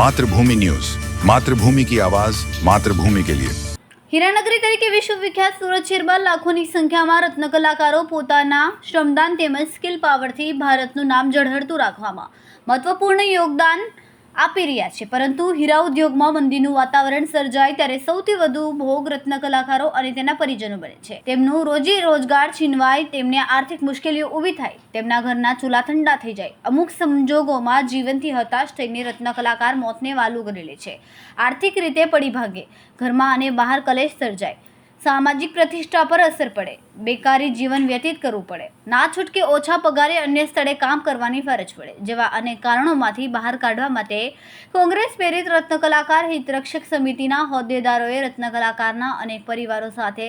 Mathrubhumi news. Mathrubhumi કી આવાજ, માતૃભૂમિ કે લિયે. હીરાનગરી તરીકે વિશ્વવિખ્યાત સુરત શહેરમાં લાખોની સંખ્યામાં રત્ન કલાકારો પોતાના શ્રમદાન તેમજ સ્કિલ પાવરથી ભારતનું નામ જળહળતું રાખવામાં મહત્વપૂર્ણ યોગદાન આપી રહ્યા છે. પરંતુ હીરા ઉદ્યોગમાં મંદીનું વાતાવરણ સર્જાય ત્યારે સૌથી વધુ ભોગ રત્ન કલાકારો અને તેના પરિજનો બને છે. તેમનું રોજી રોજગાર છીનવાય, તેમને આર્થિક મુશ્કેલીઓ ઊભી થાય, તેમના ઘરના ચૂલા ઠંડા થઈ જાય. અમુક સંજોગોમાં જીવનથી હતાશ થઈને રત્ન કલાકાર મોતને વાલું કરી લે છે. આર્થિક રીતે પડી ભાગે ઘરમાં અને બહાર કલેશ સર્જાય. સામાજિક પ્રતિષ્ઠા પર અસર પડે. બેકારી જીવન વ્યતીત કરવું પડે. ના છૂટકે ઓછા પગારે અન્ય સ્થળે કામ કરવાની ફરજ પડે, જેવા અનેક કારણોમાંથી બહાર કાઢવા માટે કોંગ્રેસ પ્રેરિત રત્ન કલાકાર હિતરક્ષક સમિતિના હોદ્દેદારોએ રત્ન કલાકારના અનેક પરિવારો સાથે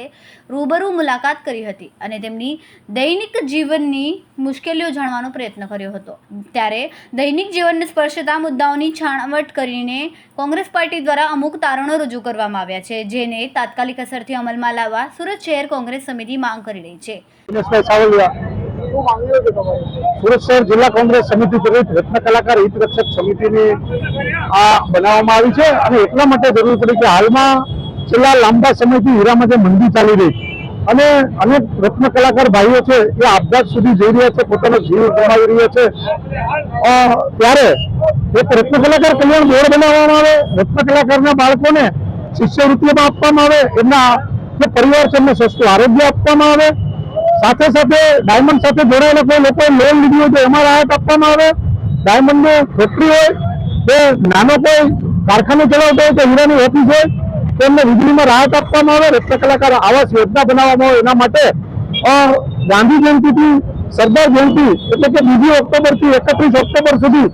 રૂબરૂ મુલાકાત કરી હતી અને તેમની દૈનિક જીવનની મુશ્કેલીઓ જાણવાનો પ્રયત્ન કર્યો હતો. ત્યારે દૈનિક જીવનને સ્પર્શતા મુદ્દાઓની છાણવટ કરીને કોંગ્રેસ પાર્ટી દ્વારા અમુક તારણો રજૂ કરવામાં આવ્યા છે, જેને તાત્કાલિક અસરથી અમલમાં લાવવા સુરત શહેર કોંગ્રેસ સમિતિ માંગ કરી રહી છે. સુરત જિલ્લા કોંગ્રેસ સમિતિ પ્રેરિત રત્ન કલાકાર હિત રક્ષક સમિતિની આ બનાવવામાં આવી છે અને એટલા માટે જરૂર પડી કે હાલમાં છેલ્લા લાંબા સમયથી હીરામાં મંદી ચાલી રહી અને અનેક રત્ન કલાકાર ભાઈઓ છે એ આપઘાત સુધી જઈ રહ્યા છે, પોતાનો જીવ ગુમાવી રહ્યા છે. ત્યારે એક રત્ન કલાકાર કલ્યાણ બોર્ડ બનાવવામાં આવે, રત્ન કલાકારના બાળકોને શિષ્યવૃત્તિઓમાં આપવામાં આવે, એમના જે પરિવાર છે સસ્તું આરોગ્ય આપવામાં આવે. સાથે સાથે ડાયમંડ સાથે જોડાયેલા કોઈ લોકોએ લોન લીધી હોય તો એમાં રાહત આપવામાં આવે. ડાયમંડની ફેક્ટરી હોય, કે નાનો કોઈ કારખાનો ચલાવતો હોય કે હીરાની ઓફિસ હોય, તો એમને વીજળીમાં રાહત આપવામાં આવે. રત્ન કલાકાર આવાસ યોજના બનાવવામાં આવે એના માટે. ગાંધી જયંતિથી સરદાર જયંતિ એટલે કે બીજી ઓક્ટોબરથી એકત્રીસ ઓક્ટોબર સુધી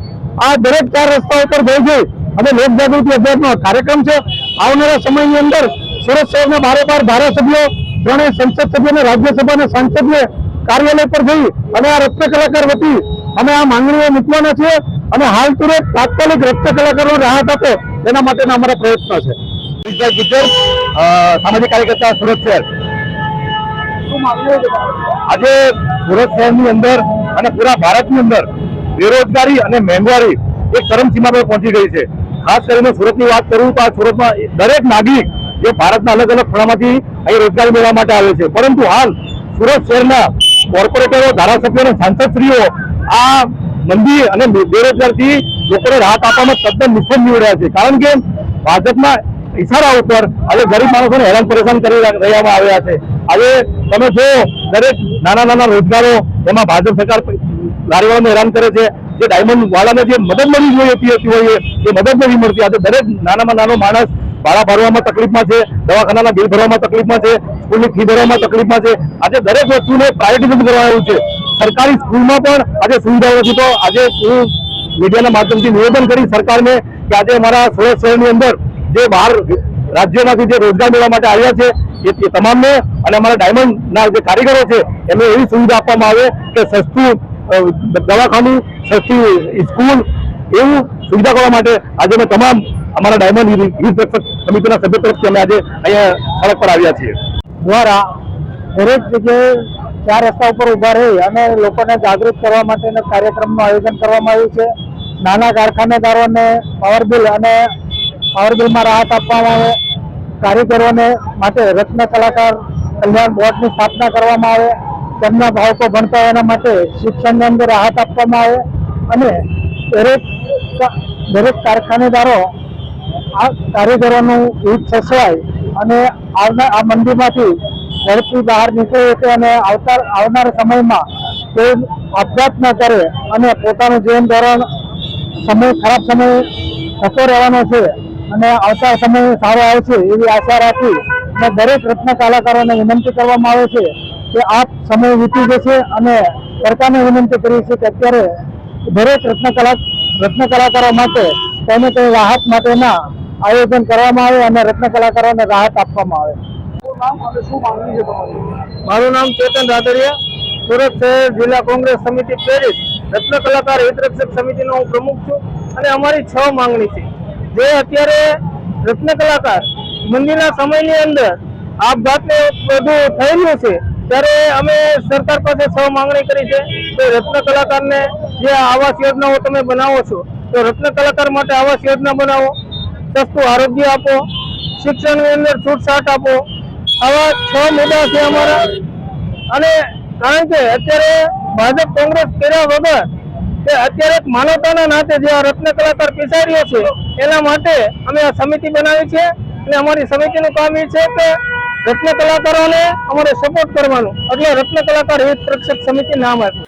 આ દરેક ચાર રસ્તાઓ પર જઈ જઈ અને લોક જાગૃતિ અભિયાનનો કાર્યક્રમ છે. આવનારા સમયની અંદર સુરત શહેરના બારે બાર ધારાસભ્યો ત્રણેય સંસદ સભ્ય અને રાજ્યસભા સાંસદને કાર્યાલય પર જઈ અને આ રસ્ત કલાકાર વતી અમે આ માંગણીઓ મૂકવાના છીએ અને હાલ તુરત તાત્કાલિક રસ્ત કલાકારો રાહત આપે એના માટેના અમારા પ્રયત્નો છે. સામાજિક કાર્યકર્તા સુરત શહેર. આજે સુરત શહેરની અંદર અને પૂરા ભારતની અંદર બેરોજગારી અને મોંઘવારી એક ચરમસીમા પર પહોંચી ગઈ છે. ખાસ કરીને સુરતની વાત કરું તો આ સુરતમાં દરેક નાગરિક જે ભારતના અલગ અલગ ખૂણામાંથી અહીં રોજગારી મેળવવા માટે આવે છે. પરંતુ હાલ સુરત શહેરના કોર્પોરેટરો, ધારાસભ્યો અને સાંસદશ્રીઓ આ મંદી અને બેરોજગારથી લોકોને રાહત આપવામાં તદ્દન નિષ્ફળ નીવડ્યા છે. કારણ કે ભાજપના ઇશારા ઉપર આજે ગરીબ માણસોને હેરાન પરેશાન કરી રહ્યા- આવ્યા છે. આજે તમે જો દરેક નાના નાના રોજગારો એમાં ભાજપ સરકાર લારીવાળાને હેરાન કરે છે. જે ડાયમંડ વાળાને જે મદદ મળી જોઈએ પીએસસી હોય એ મદદ નથી મળતી. આજે દરેક નાનામાં નાનો માણસ ભાડા ભરવામાં તકલીફમાં છે, દવાખાનાના બિલ ભરવામાં તકલીફમાં છે, સ્કૂલની ફી ભરવામાં તકલીફમાં છે. આજે દરેક વસ્તુને પ્રાયોરિટી કરવા આવ્યું છે. સરકારી સ્કૂલમાં પણ આજે સુવિધાઓ નથી. તો આજે હું મીડિયાના માધ્યમથી નિવેદન કરી સરકારને કે આજે અમારા સુરત શહેરની અંદર જે બહાર રાજ્યોમાંથી જે રોજગાર મેળવવા માટે આવ્યા છે, એ તમામને અને અમારા ડાયમંડના જે કારીગરો છે, એમને એવી સુવિધા આપવામાં આવે કે સસ્તું દવાખાનું, સસ્તી સ્કૂલ એવું સુવિધા કરવા માટે આજે અમે તમામ અમારા ડાયમંડ યુથ રક્ષક સમિતિના સભ્ય તરફથી અમે આજે અહીંયા સડક પર આવ્યા છીએ. દ્વારા દરેક જગ્યાએ ચાર રસ્તા ઉપર ઊભા રહી અને લોકોને જાગૃત કરવા માટેના કાર્યક્રમનું આયોજન કરવામાં આવ્યું છે. નાના કારખાનેદારોને પાવર બિલ અને પાવર બિલમાં રાહત આપવામાં આવે, કારીગરોને માટે રત્ન કલાકાર કલ્યાણ બોર્ડની સ્થાપના કરવામાં આવે, તેમના ભાવકો ભણતા એના માટે શિક્ષણની અંદર રાહત આપવામાં આવે અને દરેક દરેક કારખાનેદારો આ કારીગરોનું હિત સસવાય અને આવનાર આ મંદીમાંથી ઝડપી બહાર નીકળે છે અને આવતા આવનાર સમયમાં તે આપઘાત ન કરે અને પોતાનું જીવન ધોરણ સમય ખરાબ સમય થતો રહેવાનો છે અને આવતા સમય સારો આવશે એવી આશા રાખી અને દરેક રત્ન કલાકારોને વિનંતી કરવામાં આવે છે કે આપ સમય વીતી જશે અને સરકારને વિનંતી કરી છે કે અત્યારે દરેક રત્ન કલા રત્ન કલાકારો માટે કોઈને કોઈ રાહત માટેના આયોજન કરવામાં આવે અને રત્ન કલાકારોને રાહત આપવામાં આવે. મારું નામ ચેતન રાદડિયા સુરત શહેર જિલ્લા કોંગ્રેસ સમિતિ પ્રેરિત રત્ન કલાકાર હિતરક્ષક સમિતિનો હું પ્રમુખ છું અને અમારી છ માંગણી છે. જે અત્યારે રત્ન કલાકાર મંદિરના સમયની અંદર આપઘાતને બધું થયેલું છે ત્યારે અમે સરકાર પાસે છ માંગણી કરી છે કે રત્ન કલાકારને જે આવાસ યોજનાઓ તમે બનાવો છો, તો રત્ન કલાકાર માટે આવાસ યોજના બનાવો, સસ્તું આરોગ્ય આપો, શિક્ષણની અંદર છૂટછાટ આપો. આવા છ મુદ્દા છે અમારા. અને કારણ કે અત્યારે ભાજપ કોંગ્રેસ કર્યા વગર કે અત્યારે માનવતાના નાતે જે આ રત્ન કલાકાર પીસાઈ છે, એના માટે અમે આ સમિતિ બનાવી છે અને અમારી સમિતિનું કામ એ છે કે રત્ન કલાકારોને અમારે સપોર્ટ કરવાનું. એટલે રત્ન કલાકાર હિત રક્ષક સમિતિ નામ આપ્યું.